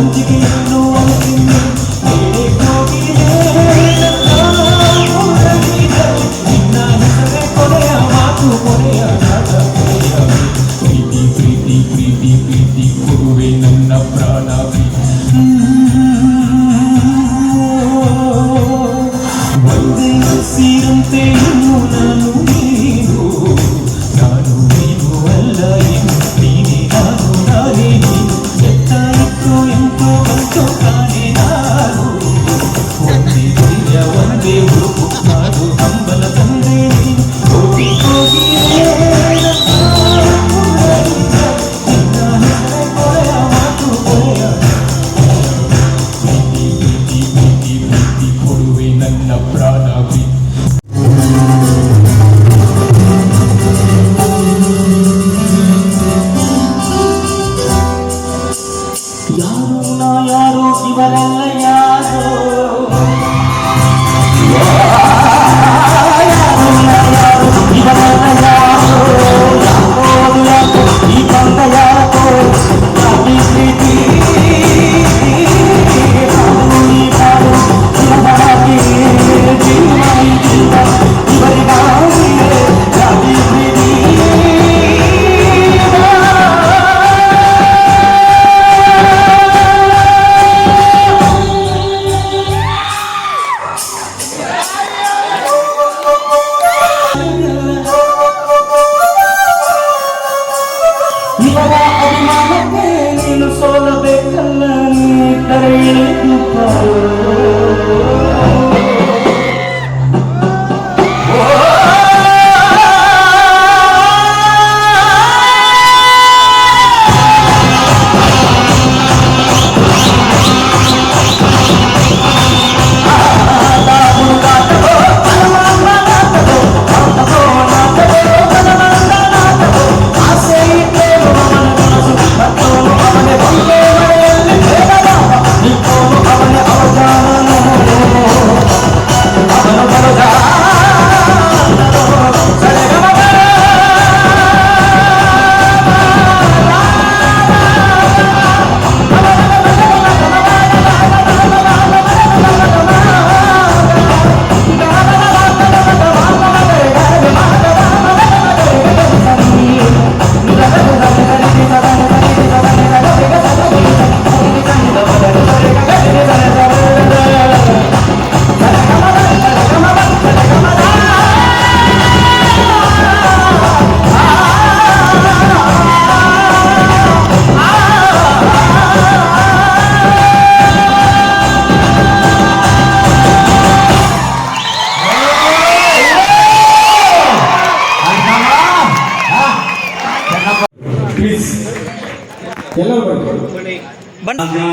I'm you give.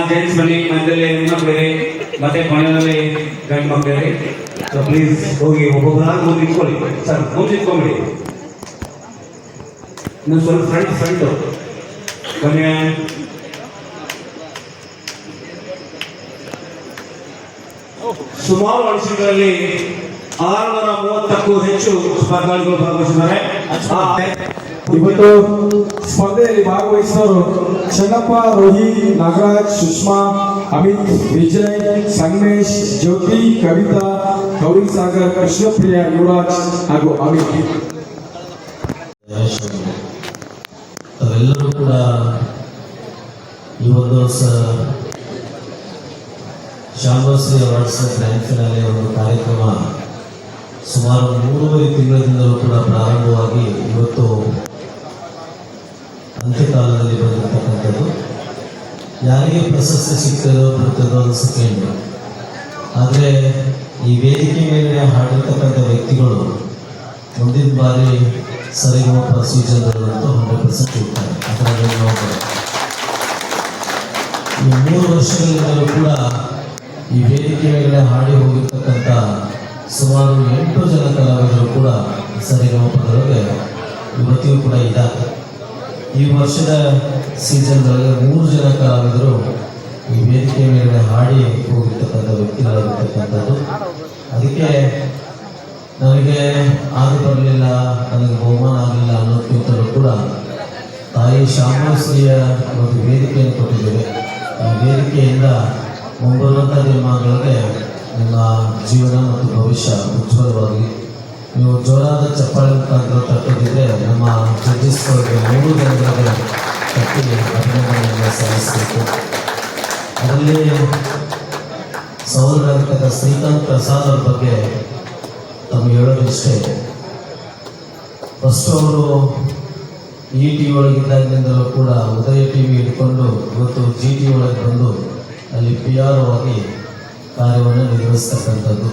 Gents ಬನ್ನಿ, ಮಧ್ಯದಲ್ಲಿ ಹೆಣ್ಮಕ್ಳಿದೆ ಮತ್ತೆ ಕೊನೆಯಲ್ಲಿ ಗಂಡು ಮಕ್ಕಳಿದೆ ಸೊ ಪ್ಲೀಸ್ ಹೋಗಿ ಒಬ್ಬೊಬ್ಬರಾಗಿ ಮುಂದೆ ನಿಂತ್ಕೊಳ್ಳಿ. ಸರ್, ಮುಂದೆ ನಿಂತ್ಕೊಂಬಿಡಿ. ನೀವು ಸ್ವಲ್ಪ ಫ್ರಂಟ್ ಫ್ರಂಟು ಕೊನೆಯ ಸುಮಾರು ವರ್ಷಗಳಲ್ಲಿ ಆರುನೂರ ಮೂವತ್ತಕ್ಕೂ ಹೆಚ್ಚು ಸ್ಪರ್ಧಾಳುಗಳು ಭಾಗವಹಿಸಿದ್ದಾರೆ. ಇವತ್ತು ಸ್ಪರ್ಧೆಯಲ್ಲಿ ಭಾಗವಹಿಸಿದವರು ಚೆನ್ನಪ್ಪ, ರೋಹಿ, ನಾಗರಾಜ್, ಸುಷ್ಮಾ, ಅಮಿತ್, ವಿಜಯ್, ಸಂಗಮೇಶ್, ಜ್ಯೋತಿ, ಕವಿತಾ ಗೌರಿ ಸಾಗರ್ ಕೃಷ್ಣಪ್ರಿಯ, ಯುವರಾಜ್ ಹಾಗೂ ಅಮಿತ್. ತಾವೆಲ್ಲರೂ ಕೂಡ ಈ ಒಂದು ಶಾಂಬಶ್ರೀ ಅವಾರ್ಡ್ಸ್ ಗ್ರ್ಯಾಂಡ್ ಫಿನಾಲೆ ಒಂದು ಕಾರ್ಯಕ್ರಮ ಸುಮಾರು ಮೂರುವರೆ ತಿಂಗಳಿಂದಲೂ ಕೂಡ ಪ್ರಾರಂಭವಾಗಿ ಇವತ್ತು ಅಂತ್ಯಕಾಲದಲ್ಲಿ ಬಂದಿರತಕ್ಕಂಥದ್ದು ಯಾರಿಗೆ ಪ್ರಶಸ್ತಿ ಸಿಗ್ತದೋ ಬರ್ತದೋ ಅದು ಸೆಕೆಂಡ್ ಆದರೆ ಈ ವೇದಿಕೆ ಮೇಲೆ ಹಾಡಿರ್ತಕ್ಕಂಥ ವ್ಯಕ್ತಿಗಳು ಮುಂದಿನ ಬಾರಿ ಸರಿಗಮ ಪ್ರೊಸೀಜರ್ ಅಂತ ಹಂಡ್ರೆಡ್ ಪರ್ಸೆಂಟ್ ಇರ್ತಾರೆ ಈ ಮೂರು ವರ್ಷಗಳಿಂದಲೂ ಕೂಡ ಈ ವೇದಿಕೆ ಮೇಲೆ ಹಾಡಿ ಹೋಗಿರ್ತಕ್ಕಂಥ ಸುಮಾರು ಎಂಟು ಜನ ಕಲಾವಿದರು ಕೂಡ ಸರಿಗಮ ಪದಗಳಿಗೆ ಇವತ್ತಿಗೂ ಕೂಡ ಇದ್ದಾರೆ. ಈ ವರ್ಷದ ಸೀಸನ್ಗಳಲ್ಲಿ ಮೂರು ಜನ ಕಲಾವಿದರು ಈ ವೇದಿಕೆ ಮೇಲೆ ಹಾಡಿ ಹೋಗಿರ್ತಕ್ಕಂಥ ವ್ಯಕ್ತಿಗಳಾಗಿರ್ತಕ್ಕಂಥದ್ದು. ಅದಕ್ಕೆ ನನಗೆ ಆಗ ಬರಲಿಲ್ಲ, ನನಗೆ ಬಹುಮಾನ ಆಗಲಿಲ್ಲ ಅನ್ನೋದಕ್ಕಿಂತಲೂ ಕೂಡ ತಾಯಿ ಶಾಮಶ್ರೀಯ ಒಂದು ವೇದಿಕೆಯನ್ನು ಕೊಟ್ಟಿದ್ದೇವೆ. ಈ ವೇದಿಕೆಯಿಂದ ಮುಂಬರುವಂಥ ದಿನಮಾನಗಳಿಗೆ ನಿಮ್ಮ ಜೀವನ ಮತ್ತು ಭವಿಷ್ಯ ಉಜ್ವಲವಾಗಲಿ ನೀವು ಜೋರಾದ ಚಪ್ಪಾಳೆ ಮುಖಾಂತರ ತಟ್ಟಿದ್ರೆ ನಮ್ಮ ಜಡ್ಜಸ್ಗಳಿಗೆ ಮೂರು ಜನರಿಗೆ ತಟ್ಟಿಗೆ ಅಭಿನಂದನೆಯನ್ನು ಸಲ್ಲಿಸಬೇಕು. ಅದರಲ್ಲಿ ಸಹೋದರಾಗಿರ್ತಕ್ಕ ಶ್ರೀಕಾಂತ್ ಪ್ರಸಾದ್ ಅವ್ರ ಬಗ್ಗೆ ತಮಗೆ ಹೇಳೋದು ಇಷ್ಟೇ. ಫಸ್ಟ್ ಅವರು ಇ ಟಿ ಒಳಗಿದ್ದಾಗಿನಿಂದಲೂ ಕೂಡ ಉದಯ ಟಿ ವಿ ಹಿಡ್ಕೊಂಡು ಇವತ್ತು ಜಿ ಟಿ ಒಳಗೆ ಬಂದು ಅಲ್ಲಿ ಪಿ ಆರ್ ಆಗಿ ಕಾರ್ಯವನ್ನು ನಿರ್ವಹಿಸ್ತಕ್ಕಂಥದ್ದು.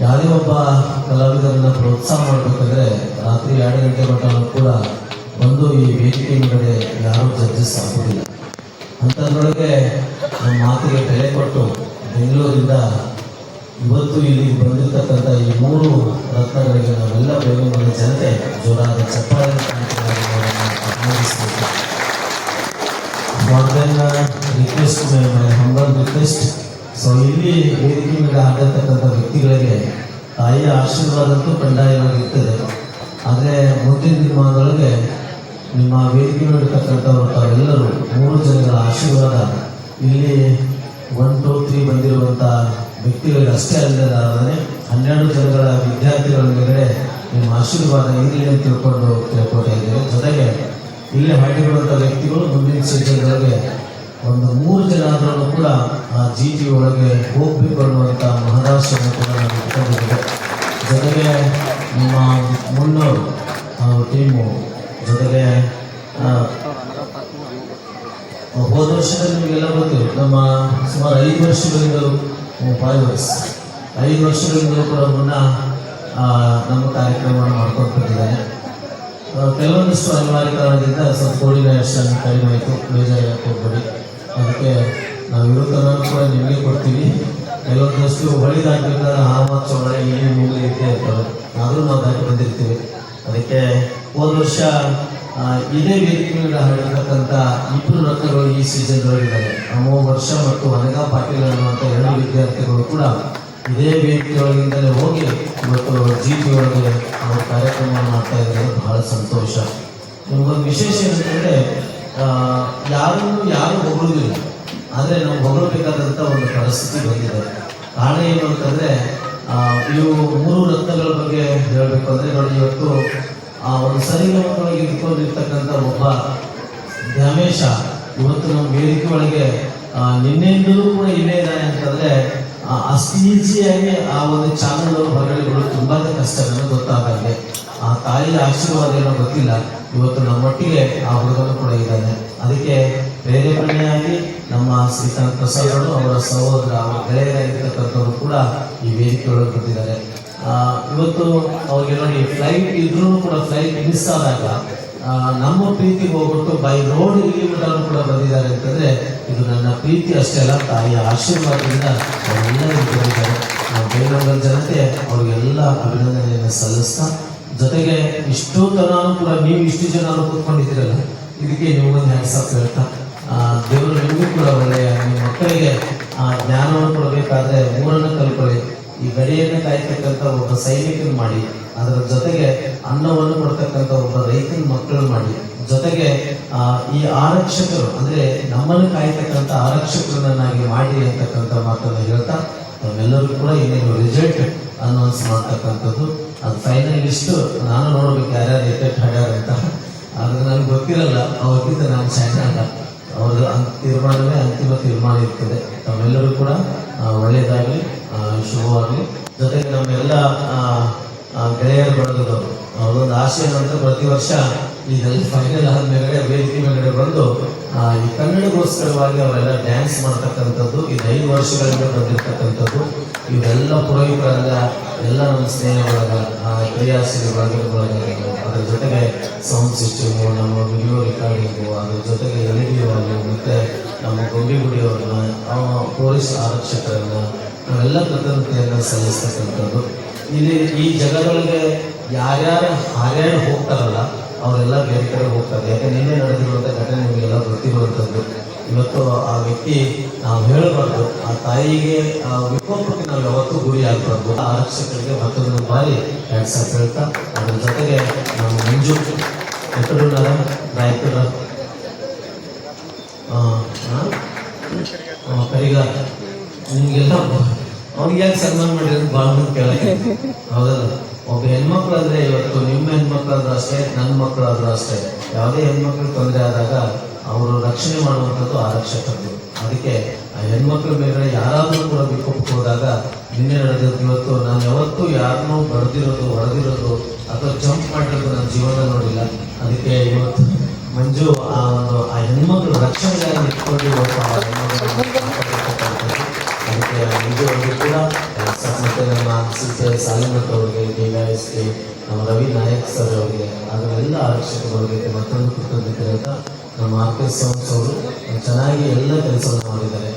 ಯಾವುದೇ ಒಬ್ಬ ಕಲಾವಿದರನ್ನು ಪ್ರೋತ್ಸಾಹ ಮಾಡಬೇಕಾದ್ರೆ ರಾತ್ರಿ ಎರಡು ಗಂಟೆ ಮಟ್ಟನೂ ಕೂಡ ಬಂದು ಈ ವೇದಿಕೆ ಮುಂದೆ ಯಾರೂ ಜಡ್ಜಸ್ ಆಗೋದಿಲ್ಲ ಅಂಥದ್ರೊಳಗೆ ನಮ್ಮ ಮಾತಿಗೆ ಬೆಲೆ ಕೊಟ್ಟು ಬೆಂಗಳೂರಿಂದ ಇವತ್ತು ಇಲ್ಲಿ ಬಂದಿರತಕ್ಕಂಥ ಈ ಮೂರು ರತ್ನಗಳಿಗೆ ನಾವೆಲ್ಲ ಬೆಂಗಳೂರಿನ ಜನತೆ ಜೋರಾದ ಚಪ್ಪಾಳೆ ರಿಕ್ವೆಸ್ಟ್ ಹಂಬಲ್ ರಿಕ್ವೆಸ್ಟ್ ಸೊ ಇಲ್ಲಿ ವೇದಿಕೆ ಮೇಲೆ ಆಗಿರ್ತಕ್ಕಂಥ ವ್ಯಕ್ತಿಗಳಿಗೆ ತಾಯಿಯ ಆಶೀರ್ವಾದಂತೂ ಕಡ್ಡಾಯವಾಗಿರ್ತದೆ. ಆದರೆ ಮುಂದಿನ ದಿನಮಾನದೊಳಗೆ ನಿಮ್ಮ ವೇದಿಕೆ ಮೇಲಿರ್ತಕ್ಕಂಥವ್ರು ತಾವೆಲ್ಲರೂ ಮೂರು ಜನಗಳ ಆಶೀರ್ವಾದ ಇಲ್ಲಿ ಒನ್ ಟು ತ್ರೀ ಬಂದಿರುವಂಥ ವ್ಯಕ್ತಿಗಳಿಗೆ ಅಷ್ಟೇ ಅಲ್ಲದೆ ಹನ್ನೆರಡು ಜನಗಳ ವಿದ್ಯಾರ್ಥಿಗಳ ಮೇಲೆ ನಿಮ್ಮ ಆಶೀರ್ವಾದ ಇರಲಿ ಅಂತ ತಿಳ್ಕೊಂಡು ತಿಳ್ಕೊಳ್ತಾ ಇದ್ದೇವೆ. ಜೊತೆಗೆ ಇಲ್ಲಿ ಹಾಡಿರುವಂಥ ವ್ಯಕ್ತಿಗಳು ಮುಂದಿನ ಸೀಸನ್ಗಳಿಗೆ ಒಂದು ಮೂರು ಜನ ಆದ್ರೂ ಕೂಡ ಆ ಜಿ ಟಿ ಒಳಗೆ ಹೋಗ್ಬೇಕು ಅನ್ನುವಂಥ ಮಹದಾಶೆಯನ್ನು ಕೂಡ ನಾನು ಇಟ್ಕೊಂಡಿದ್ದೇನೆ ಜೊತೆಗೆ ನಿಮ್ಮ ಮುನ್ನೂರು ಟೀಮು, ಜೊತೆಗೆ ಹೋದ ವರ್ಷದಲ್ಲಿ ನಿಮಗೆಲ್ಲ ಗೊತ್ತು, ನಮ್ಮ ಸುಮಾರು ಐದು ವರ್ಷಗಳಿಂದಲೂ ವರ್ಷ ಐದು ವರ್ಷಗಳಿಂದಲೂ ಕೂಡ ಮುನ್ನ ನಮ್ಮ ಕಾರ್ಯಕ್ರಮವನ್ನು ಮಾಡ್ಕೊಂಡು ಬಂದಿದ್ದಾರೆ. ಕೆಲವೊಂದಿಷ್ಟು ಅನಿವಾರ್ಯ ಕಾರಣದಿಂದ ಸ್ವಲ್ಪ ಕೋರ್ಡಿನೇಷನ್ ಕಡಿಮೆ ಆಯಿತು ಬೇಜಾರಾಗಕ್ಕೆ ಹೋಗ್ಬೇಡಿ ಅದಕ್ಕೆ ನಾವು ಇರುತ್ತನ್ನ ಕೂಡ ನಿಮಗೆ ಕೊಡ್ತೀವಿ. ಕೆಲವೊಂದಷ್ಟು ಹೊಳಿ ಆ ಚೊಳೆ ಏನೇ ಮೂಲ ಇದ್ದೇ ಇರ್ತವೆ ಆದರೂ ನಾವು ದಾಟಿ ಬಂದಿರ್ತೀವಿ. ಅದಕ್ಕೆ ಹೋದ ವರ್ಷ ಇದೇ ವೇದಿಕೆ ಮೇಲೆ ಹಾಡಿರ್ತಕ್ಕಂಥ ಇಬ್ಬರು ರತ್ನಗಳು ಈ ಸೀಸನ್ ಇದ್ದಾರೆ ಅಮೋ ವರ್ಷ ಮತ್ತು ಅನಗಾ ಪಾಟೀಲ್ ಅನ್ನುವಂಥ ಎರಡು ವಿದ್ಯಾರ್ಥಿಗಳು ಕೂಡ ಇದೇ ವೇದಿಕೆಯೊಳಗಿಂದಲೇ ಹೋಗಿ ಇವತ್ತು ಜಿ ಟಿ ಒಳಗೆ ಅವರು ಕಾರ್ಯಕ್ರಮವನ್ನು ಮಾಡ್ತಾ ಇದ್ದಾರೆ. ಬಹಳ ಸಂತೋಷ. ನಮಗೊಂದು ವಿಶೇಷ ಏನಂತಂದರೆ ಯಾರನ್ನು ಯಾರು ಹೊಗಳುವುದಿಲ್ಲ. ಆದರೆ ನಾವು ಹೊಗಳಬೇಕಾದಂಥ ಒಂದು ಪರಿಸ್ಥಿತಿ ಬಂದಿದೆ. ಕಾರಣ ಏನು ಅಂತಂದರೆ ಇವು ಮೂರು ರತ್ನಗಳ ಬಗ್ಗೆ ಹೇಳಬೇಕು ಅಂದರೆ, ನೋಡಿ, ಇವತ್ತು, ಆ, ಒಂದು ಸರಿಗಮವಾಗಿ ಇಟ್ಕೊಂಡಿರ್ತಕ್ಕಂಥ ಒಬ್ಬ ರಮೇಶ ಇವತ್ತು ನಮ್ಮ ವೇದಿಕೆ ಒಳಗೆ ನಿನ್ನೆಯಿಂದಲೂ ಕೂಡ ಇಲ್ಲೇ ಇದ್ದಾನೆ ಅಂತಂದರೆ ಅಷ್ಟು ಈಸಿಯಾಗಿ ಆ ಒಂದು ಚಾನಲ್ ಹೊರಗಡೆಗಳು ತುಂಬಾ ಕಷ್ಟ, ನನಗೆ ಗೊತ್ತಾಗಂಗೆ ಆ ತಾಯಿಯ ಆಶೀರ್ವಾದ ಏನೋ ಗೊತ್ತಿಲ್ಲ. ಇವತ್ತು ನಮ್ಮೊಟ್ಟಿಗೆ ಆ ಹುಡುಗನು ಕೂಡ ಇದ್ದಾನೆ. ಅದಕ್ಕೆ ಪ್ರೇರೇಪಣೆಯಾಗಿ ನಮ್ಮ ಶ್ರೀಕಾಂತ್ ಪ್ರಸಾದ್ ಅವರು ಸಹೋದರ, ಅವರ ಗೆಳೆಯರಾಗಿರ್ತಕ್ಕಂಥವ್ರು ಕೂಡ ಈ ವೇದಿಕೆ ಒಳಗೆ ಬಂದಿದ್ದಾರೆ. ಇವತ್ತು ಅವ್ರಿಗೆ ನೋಡಿ ಫ್ಲೈಟ್ ಇದ್ರೂ ಕೂಡ ಫ್ಲೈಟ್ ಮಿಸ್ ಆದಾಗ ನಮ್ಮ ಪ್ರೀತಿಗೆ ಹೋಗ್ಬಿಟ್ಟು ಬೈ ರೋಡ್ ಇಲ್ಲಿ ಕೂಡ ಬಂದಿದ್ದಾರೆ ಅಂತಂದ್ರೆ, ಇದು ನನ್ನ ಪ್ರೀತಿ ಅಷ್ಟೇ ಅಲ್ಲ, ತಾಯಿಯ ಆಶೀರ್ವಾದದಿಂದ ಅವರೆಲ್ಲರೂ ಬಂದಿದ್ದಾರೆ. ನಾವು ಬೆಂಗಳೂರಿನ ಜನತೆ ಅವ್ರಿಗೆಲ್ಲ ಅಭಿನಂದನೆಯನ್ನು ಸಲ್ಲಿಸ್ತಾ ಜೊತೆಗೆ ಇಷ್ಟೋ ಜನ ಕೂಡ ನೀವು ಇಷ್ಟು ಜನ ಕೂತ್ಕೊಂಡಿದ್ದೀರಲ್ಲ ಇದಕ್ಕೆ ನಿಮಗೊಂದು ಹ್ಯಾಂಡ್ಸಪ್ ಹೇಳ್ತಾ ಆ, ದೇವರು ನಿಮಗೂ ಕೂಡ ಒಳ್ಳೆಯ ನಿಮ್ಮ ಮಕ್ಕಳಿಗೆ ಆ ಜ್ಞಾನವನ್ನು ಕೊಡಬೇಕಾದ್ರೆ ಊರನ್ನು ಕಲ್ಕೊಳ್ಳಿ. ಈ ಗಡಿಯನ್ನು ಕಾಯ್ತಕ್ಕಂಥ ಒಬ್ಬ ಸೈನಿಕನ ಮಾಡಿ ಅದರ ಜೊತೆಗೆ ಅನ್ನವನ್ನು ಕೊಡ್ತಕ್ಕಂಥ ಒಬ್ಬ ರೈತನ ಮಕ್ಕಳು ಮಾಡಿ ಜೊತೆಗೆ ಈ ಆರಕ್ಷಕರು ಅಂದ್ರೆ ನಮ್ಮನ್ನು ಕಾಯ್ತಕ್ಕಂಥ ಆರಕ್ಷಕರನ್ನಾಗಿ ಮಾಡಿ ಅಂತಕ್ಕಂಥ ಮಾತನ್ನು ಹೇಳ್ತಾ ನಮ್ಮೆಲ್ಲರೂ ಕೂಡ ಇನ್ನೇನು ರಿಸಲ್ಟ್ ಅನೌನ್ಸ್ ಮಾಡ್ತಕ್ಕಂಥದ್ದು. ಅದು ಫೈನಲ್ ಇಷ್ಟು ನಾನು ನೋಡ್ಬೇಕು ಯಾರ್ಯಾರು ಎಫೆಕ್ಟ್ ಹಾಡ್ಯಾರ ಅಂತ. ಆದ್ರೆ ನನಗೆ ಗೊತ್ತಿರಲ್ಲ ಅವ್ರಿಗಿಂತ ನಾನು ಸಣ್ಣ ಅವ್ರದ್ದು ಅಂತ ತೀರ್ಮಾನವೇ ಅಂತಿಮ ತೀರ್ಮಾನ ಇರ್ತದೆ. ತಾವೆಲ್ಲರೂ ಕೂಡ ಒಳ್ಳೆಯದಾಗಿ ಒಳ್ಳೆಯದಾಗಲಿ ಶುಭವಾಗಲಿ. ಜೊತೆಗೆ ನಮ್ಮೆಲ್ಲ ಗೆಳೆಯರು ಬಳಗದವರು ಅವ್ರದೊಂದು ಆಸೆ ಪ್ರತಿ ವರ್ಷ ಈ ಫೈನಲ್ ಆದ್ಮೇಲೆ ವೇದಿಕೆ ಮೇಲೆ ಬಂದು ಈ ಕನ್ನಡಗೋಸ್ಕರವಾಗಿ ಅವರೆಲ್ಲ ಡ್ಯಾನ್ಸ್ ಮಾಡ್ತಕ್ಕಂಥದ್ದು ಇದು ಐದು ವರ್ಷಗಳಿಂದ ಬಂದಿರತಕ್ಕಂಥದ್ದು ಇವೆಲ್ಲ ಪುರೋಹಿತರಲ್ಲ ಎಲ್ಲ ನಮ್ಮ ಸ್ನೇಹಗಳಾಗ ಬಳಗ ಆ, ಕ್ರಿಯಾಶೀಲಿ ಬಳಗದ ಬಳಗ ಅದರ ಜೊತೆಗೆ ಸೌಂಡ್ ಸಿಸ್ಟಮು ನಮ್ಮ ವಿಡಿಯೋ ರೆಕಾರ್ಡಿಂಗು ಅದ್ರ ಜೊತೆಗೆ ಎಲ್ ಡಿ ಅವರು ಮತ್ತು ನಮ್ಮ ಗೊಂಬಿಗುಡಿಯವ್ರನ್ನ ಆ, ಪೊಲೀಸ್ ಆರಕ್ಷಕರನ್ನ ನಾವೆಲ್ಲ ಕೃತಜ್ಞತೆಯನ್ನು ಸಲ್ಲಿಸ್ತಕ್ಕಂಥದ್ದು. ಇಲ್ಲಿ ಈ ಜಗದೊಳಗೆ ಯಾರ್ಯಾರು ಹಾರ್ಯಾಡಿ ಹೋಗ್ತಾರಲ್ಲ, ಅವರೆಲ್ಲ ಬೇರೆ ಕಡೆ ಹೋಗ್ತಾರೆ. ಯಾಕೆ ನಿನ್ನೆ ನಡೆದಿರುವಂಥ ಘಟನೆ ನಿಮಗೆಲ್ಲ ಗೊತ್ತಿರುವಂಥದ್ದು ಇವತ್ತು ಆ ವ್ಯಕ್ತಿ ನಾವು ಹೇಳಬಾರ್ದು, ಆ ತಾಯಿಗೆ, ಆ ವಿಕೋಪಕ್ಕೆ ನಾವು ಯಾವತ್ತೂ ಗುರಿ ಆಗಬಾರ್ದು. ಆರಕ್ಷಕರಿಗೆ ಮತ್ತೊಂದು ಬಾರಿ ಹ್ಯಾಟ್ಸಪ್ ಹೇಳ್ತಾ, ಅದ್ರ ಜೊತೆಗೆ ನಾವು ಮಂಜು ಎಕ್ಕಡುನಾರ ನಾಯಕರ ಕರಿಗಾರ ನಿಮಗೆಲ್ಲ ಅವ್ನಿಗೆ ಯಾಕೆ ಸನ್ಮಾನ ಮಾಡಿರೋದು ಭಾಳ ಕೇಳ ಹೌದಲ್ಲ? ಒಬ್ಬ ಹೆಣ್ಮಕ್ಳಾದ್ರೆ ಇವತ್ತು ನಿಮ್ಮ ಹೆಣ್ಮಕ್ಳಾದ್ರೂ ಅಷ್ಟೇ, ನನ್ನ ಮಕ್ಕಳಾದ್ರೂ ಅಷ್ಟೇ, ಯಾವುದೇ ಹೆಣ್ಮಕ್ಳಿಗೆ ತೊಂದರೆ ಆದಾಗ ಅವರು ರಕ್ಷಣೆ ಮಾಡುವಂಥದ್ದು ಆರಕ್ಷಕರು ಅದಕ್ಕೆ ಆ ಹೆಣ್ಮಕ್ಳ ಮೇಲೆ ಯಾರಾದರೂ ಕೂಡ ವಿಕೋಪಕ್ಕೆ ಹೋದಾಗ ನಿನ್ನೆ ನಡೆದಿದ್ದು ಇವತ್ತು ನಾನು ಯಾವತ್ತೂ ಯಾರನ್ನೂ ಬರೆದಿರೋದು ಹೊಡೆದಿರೋದು ಅಥವಾ ಜಂಪ್ ಮಾಡಿರೋದು ನನ್ನ ಜೀವನ ನೋಡಿಲ್ಲ. ಅದಕ್ಕೆ ಇವತ್ತು ಮಂಜು ಆ ಒಂದು ಆ ಹೆಣ್ಮಕ್ಳು ರಕ್ಷಣೆಗಾಗಿ ನಿಂತ್ಕೊಂಡು ಇವತ್ತು ಅದಕ್ಕೆ ಮಂಜು ಅವರಿಗೆ ಕೂಡ ಮತ್ತೆ ನಮ್ಮ ಸಿಸ್ಟರ್ ಸಾಲಿಮಠ್ ಅವರಿಗೆ, ಡಿ ಎಸ್ ಕೆ ನಮ್ಮ ರವಿ ನಾಯಕ್ ಸರ್ ಅವರಿಗೆ ಅದರೆಲ್ಲ ಆರಕ್ಷಕರಿಗೆ ಮತ್ತೊಂದು ಕೃತಜ್ಞತೆ ನಮ್ಮ ಆರ್ ಕೆ ಅವರು ಚೆನ್ನಾಗಿ ಎಲ್ಲ ಕೆಲಸವನ್ನು ಮಾಡಿದ್ದಾರೆ.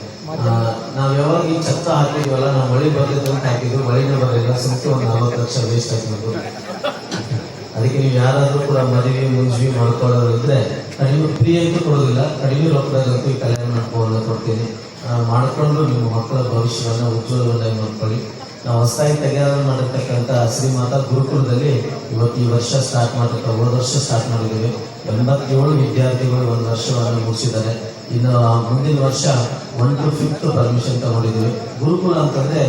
ನಾವು ಯಾವಾಗ ಈ ಚತ್ತ ಹಾಕಿದ್ವಲ್ಲ, ನಾವು ಮಳೆ ಬರ್ತಿದ್ದು ಅಂತ ಹಾಕಿದ್ವಿ, ಮಳೆನೇ ಬರಲಿಲ್ಲ ಸುಮ್ಮನೆ ಒಂದು ನಲ್ವತ್ತು ಲಕ್ಷ ವೇಸ್ಟ್ ಆಗ್ಬೋದು ಅದಕ್ಕೆ ನೀವು ಯಾರಾದರೂ ಕೂಡ ಮದುವೆ, ಮುಂಜಿ ಮಾಡ್ಕೊಳ್ಳೋರು ಇದ್ರೆ ಕಡಿಮೆ ಫ್ರೀ ಅಂತೂ ಕೊಡೋದಿಲ್ಲ, ಕಡಿಮೆ ರೊಕ್ಕದಾಗಂತೂ ಈ ಕಲ್ಯಾಣ ಮಂಟಪವನ್ನು ಕೊಡ್ತೀನಿ. ಮಾಡಿಕೊಂಡು ನಿಮ್ಮ ಮಕ್ಕಳ ಭವಿಷ್ಯವನ್ನು ಉಜ್ವಲವನ್ನಾಗಿ ಮಾಡ್ಕೊಳ್ಳಿ ನಾವು ಹೊಸದಾಗಿ ತೆಗೆದಾರ ಮಾಡಿರ್ತಕ್ಕಂಥ ಶ್ರೀಮಾತಾ ಗುರುಕುಲದಲ್ಲಿ ಇವತ್ತು ಈ ವರ್ಷ ಸ್ಟಾರ್ಟ್ ಮಾಡಿರ್ತಾರೆ ಹೋದ ವರ್ಷ ಸ್ಟಾರ್ಟ್ ಮಾಡಿದ್ದೀವಿ. ಎಂಬತ್ತೇಳು ವಿದ್ಯಾರ್ಥಿಗಳು ಒಂದು ವರ್ಷವನ್ನು ಮುಗಿಸಿದ್ದಾರೆ. ಇನ್ನು ಮುಂದಿನ ವರ್ಷ ಒನ್ ಟು ಫಿಫ್ತ್ ಪರ್ಮಿಷನ್ ತಗೊಂಡಿದ್ದೀವಿ. ಗುರುಕುಲ ಅಂತಂದರೆ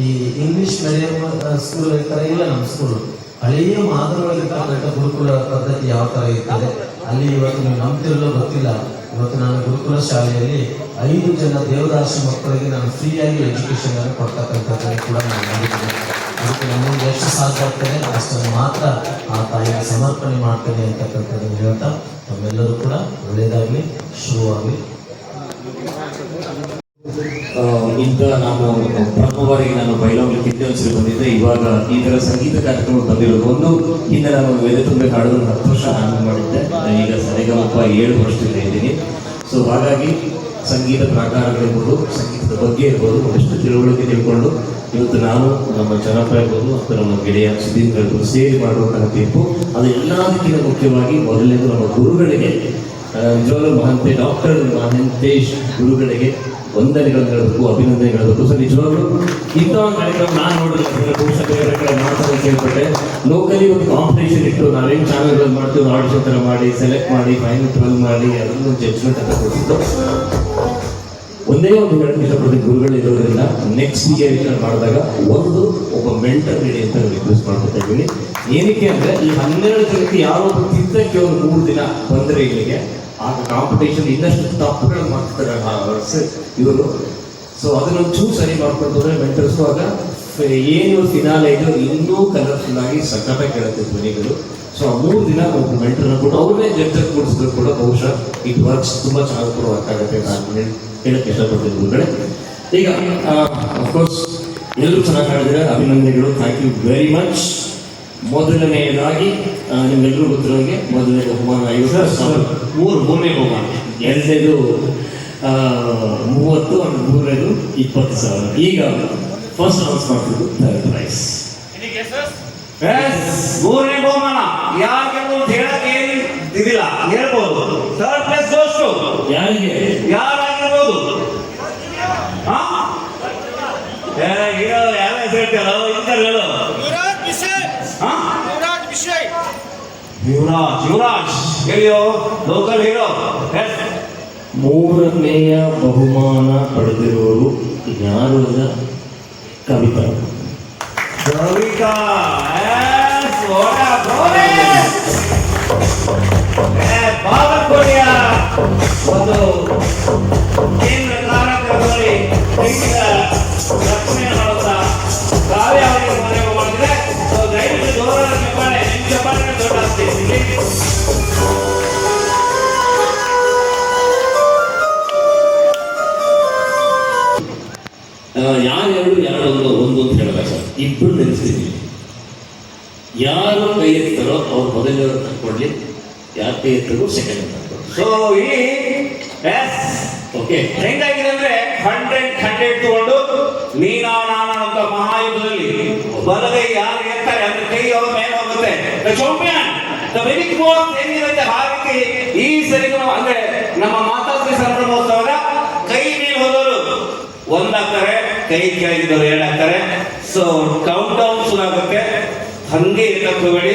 ಈ ಇಂಗ್ಲಿಷ್ ಮೀಡಿಯಂ ಸ್ಕೂಲ್ ಇರ್ತಾರೆ ಇಲ್ಲ ನಮ್ಮ ಸ್ಕೂಲು ಹಳೆಯ ಮಾದರಿಯಲ್ಲಿರ್ತಕ್ಕಂಥ ಗುರುಕುಲ ಪದ್ಧತಿ ಯಾವ ಥರ ಇರ್ತದೆ? ಅಲ್ಲಿ ಇವತ್ತು ನಂಬ್ತಿರಲೋ ಗೊತ್ತಿಲ್ಲ. ಇವತ್ತು ನಾನು ಗುರುಕುಲ ಶಾಲೆಯಲ್ಲಿ ಐದು ಜನ ದೇವದಾಸಿ ಮಕ್ಕಳಿಗೆ ನಾನು ಫ್ರೀಯಾಗಿ ಎಜುಕೇಶನ್ ಅನ್ನು ಕೊಡ್ತಕ್ಕಂಥದ್ದನ್ನು ಕೂಡ ನಾನು ಮಾಡಿದ್ದೇನೆ. ಅದಕ್ಕೆ ನಮಗೆ ಎಷ್ಟು ಸಾಧ್ಯ ಆಗ್ತದೆ ಅಷ್ಟನ್ನು ಮಾತ್ರ ಆ ತಾಯಿಗೆ ಸಮರ್ಪಣೆ ಮಾಡ್ತೇನೆ ಅಂತಕ್ಕಂಥದ್ದನ್ನು ಹೇಳ್ತಾ ನಮ್ಮೆಲ್ಲರೂ ಕೂಡ ಒಳ್ಳೆಯದಾಗಲಿ ಶುರುವಾಗಲಿ ಇಂಥ ನಾನು ಪ್ರಥಮ ಬಾರಿಗೆ ನಾನು ಬೈಲಾಗ್ಲಿ ಕಿತ್ತನ್ಸಿ ಬಂದಿದ್ದೆ. ಇವಾಗ ಈ ಥರ ಸಂಗೀತ ಕಾರ್ಯಕ್ರಮ ಬಂದಿರೋದು ಒಂದು ಹಿಂದೆ ನಾನು ವೇದ ತುಂಬೆ ಹಾಡೋದು ಹತ್ತು ವರ್ಷ ನಾನು ಮಾಡಿದ್ದೆ. ಈಗ ಸರಿಗಮಪ್ಪ ಏಳು ವರ್ಷದಿಂದ ಇದ್ದೀನಿ. ಸೊ ಹಾಗಾಗಿ ಸಂಗೀತ ಪ್ರಕಾರಗಳಿರ್ಬೋದು ಸಂಗೀತದ ಬಗ್ಗೆ ಇರ್ಬೋದು, ಒಂದಷ್ಟು ತಿಳುವಳಿಕೆ ತಿಳ್ಕೊಂಡು ಇವತ್ತು ನಾನು, ನಮ್ಮ ಜನಪ ಇರ್ಬೋದು, ಮತ್ತು ನಮ್ಮ ಗೆಳೆಯ ಸುದೀಪ್ ಇರ್ಬೋದು ಸೇರಿ ಮಾಡುವಂತಹ ತೀರ್ಪು, ಅದು ಎಲ್ಲದಕ್ಕಿಂತ ಮುಖ್ಯವಾಗಿ ಮೊದಲನೇದು ನಮ್ಮ ಗುರುಗಳಿಗೆ ನಿಜವಾಗ್ಲೂ ಮಹಂತೆ, ಡಾಕ್ಟರ್ ಮಹಂತೇಶ್ ಗುರುಗಳಿಗೆ ವಂದನೆಗಳನ್ನು ಹೇಳಬೇಕು, ಅಭಿನಂದನೆ ಹೇಳಬೇಕು. ಸೊ ನಿಜವಾಗ್ಲೂ ಇಂಥ ಒಂದು ಕಾರ್ಯಕ್ರಮ ನಾನು ನೋಡಿದ್ರೆ ಕಡೆ ಮಾಡ್ತಾರೆ ಕೇಳ್ಪಟ್ಟೆ. ಲೋಕಲಿ ಒಂದು ಕಾಂಪಿಟೇಷನ್ ಇಟ್ಟು ನಾವೇನು ಚಾನಲ್ಗಳು ಮಾಡ್ತೀವಿ ಆಡಿಷನ್ ಥರ ಮಾಡಿ ಸೆಲೆಕ್ಟ್ ಮಾಡಿ ಫೈನಲ್ ಟ್ವೆಲ್ ಮಾಡಿ, ಅದನ್ನು ಜಡ್ಜ್ಮೆಂಟ್ ಅಂತ ಕೊಟ್ಟಿದ್ದು ಒಂದೇ ಒಂದು ಇಷ್ಟಪಡ್ತೀನಿ ಗುರುಗಳು ಇರೋದ್ರಿಂದ ನೆಕ್ಸ್ಟ್ ಇಯರ್ ಮಾಡಿದಾಗ ಒಂದು ಒಬ್ಬ ಮೆಂಟರ್ ಇಡಿ ಅಂತ ರಿಕ್ವೆಸ್ಟ್ ಮಾಡ್ಕೊತಾ ಇದ್ದೀನಿ. ಏನಕ್ಕೆ ಅಂದ್ರೆ ಈ ಹನ್ನೆರಡು ಜನಕ್ಕೆ ಯಾರೊಬ್ಬ ತಿದ್ದಕ್ಕೆ ಒಂದು ಮೂರು ದಿನ ಬಂದರೆ ಇಲ್ಲಿಗೆ ಆ ಕಾಂಪಿಟೇಷನ್ ಇನ್ನಷ್ಟು ತಪ್ಪುಗಳು ಮಾಡ್ತಾರೆ ಇವರು. ಸೊ ಅದನ್ನೊಂಚೂರು ಸರಿ ಮಾಡ್ಕೊಂಡು ಹೋದ್ರೆ ಮೆಂಟರ್ಸ್ ಆಗ ಏನು ಫಿನಾಲೆ ಇದು ಇನ್ನೂ ಕಲರ್ಫುಲ್ ಆಗಿ ಸಖತ್ತಾಗಿ ಕೇಳುತ್ತೆ ಧ್ವನಿಗಳು. ಸೊ ಆ ಮೂರು ದಿನ ಒಬ್ಬ ಮೆಂಟರ್ನ ಕೊಟ್ಟು ಅವ್ರನ್ನೇ ಜಡ್ಜರ್ ಕೂಡಿಸಿದ್ರು ಕೂಡ ಬಹುಶಃ ಇಟ್ ವರ್ಕ್ಸ್ ತುಂಬಾ ಚೆನ್ನಾಗಿ ಕೂಡ ವರ್ಕ್ ಆಗುತ್ತೆ ಅಂತ ಹೇಳಕ್ಕೆ ಇಷ್ಟಪಡ್ತೀನಿ ಗುರುಗಳೇ. ಈಗ ಅಫ್ಕೋರ್ಸ್ ಎಲ್ಲರೂ ಚೆನ್ನಾಗಿ ಕಾಣಿದ್ರೆ ಅಭಿನಂದನೆಗಳು. ಥ್ಯಾಂಕ್ ಯು ವೆರಿ ಮಚ್ ಮೊದಲನೆಯದಾಗಿ ನಿಮ್ಗೆಲ್ಲರೂ ಗೊತ್ತಿರೋಂಗೆ ಮೊದಲನೇ ಬಹುಮಾನ ಐವತ್ತು ಸಾವಿರ ಮೂರು ಮೂರನೇ ಬಹುಮಾನ. ಎರಡನೇದು ಆ, ಮೂವತ್ತು ಆಮೇಲೆ ಮೂರನೇದು ಇಪ್ಪತ್ತು ಸಾವಿರ. ಈಗ ಫಸ್ಟ್ ಅನೌನ್ಸ್ ಮಾಡ್ತಿದ್ದು ಥರ್ಡ್ ಪ್ರೈಸ್ ಮೂರನೇ ಬಹುಮಾನ. ಯಾರಿಗೆ ಹೇಳಕ್ಕೆ ಇದಿಲ್ಲ. ಹೇಳ್ಬೋದು. ಥರ್ಡ್ ಪ್ಲೇಸ್ ದೋಸ್ತು. ಯಾರಿಗೆ? ಯಾರಾಗಿರ್ಬೋದು రోజు. హీరో యాభై పెట్టారు? ఇంతరు యువరాజ్ యువరాజ్ ఎలియో లోకల్ హీರೋ ಮೂರನೆಯ ಬಹುಮಾನ ಪಡೆದಿರುವವರು ಯಾರದ ಕವಿತಾ ಕವಿತಾ ಬಾಗಲಕೋಟೆಯ ಒಂದು ಕೇಂದ್ರ ಕಾರಾಗೃಹದಲ್ಲಿ ಎತ್ತರೋ ಸೆಕೆಂಡ್ ಸೊ ಇಲ್ಲಿ ಎಸ್ ಓಕೆ ಹೆಂಗಾಗಿದೆ ಅಂದ್ರೆ ಹಂಡ್ರೆಡ್ ಹಂಡ್ರೆಡ್ ತಗೊಂಡು ನೀನಾ ನಾನ ಅಂತ ಮಹಾಯುದ್ಧದಲ್ಲಿ ಬಲಗೈ ಯಾರು ಎತ್ತಾರೆ ಅಂದ್ರೆ ಕೈ ಅವರ ಮೇಲೆ ಹೋಗುತ್ತೆ. ಚಾಂಪಿಯನ್ ದ ವೆರಿ ಮೋಸ್ಟ್ ಏನಿರುತ್ತೆ ಹಾಗೆ ಈ ಸರಿ ಅಂದ್ರೆ ನಮ್ಮ ಮಾತಾಶ್ರೀ ಸಂಭ್ರಮೋತ್ಸವದ ಕೈ ಮೇಲೆ ಹೋದವರು ಒಂದಾಗ್ತಾರೆ ಕೈ ಕೆಳಗಿದ್ದವರು ಏನಾಗ್ತಾರೆ ಸೊ ಕೌಂಟ್ ಡೌನ್ ಶುರು ಆಗುತ್ತೆ. ಹಂಗೆ ಇರಕ್ಕೆ ಹೋಗಬೇಡಿ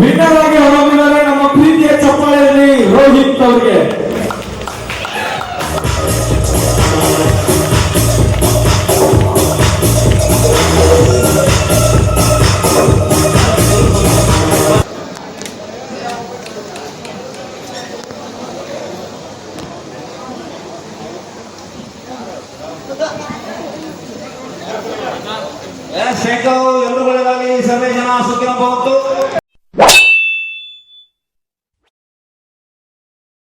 వినడం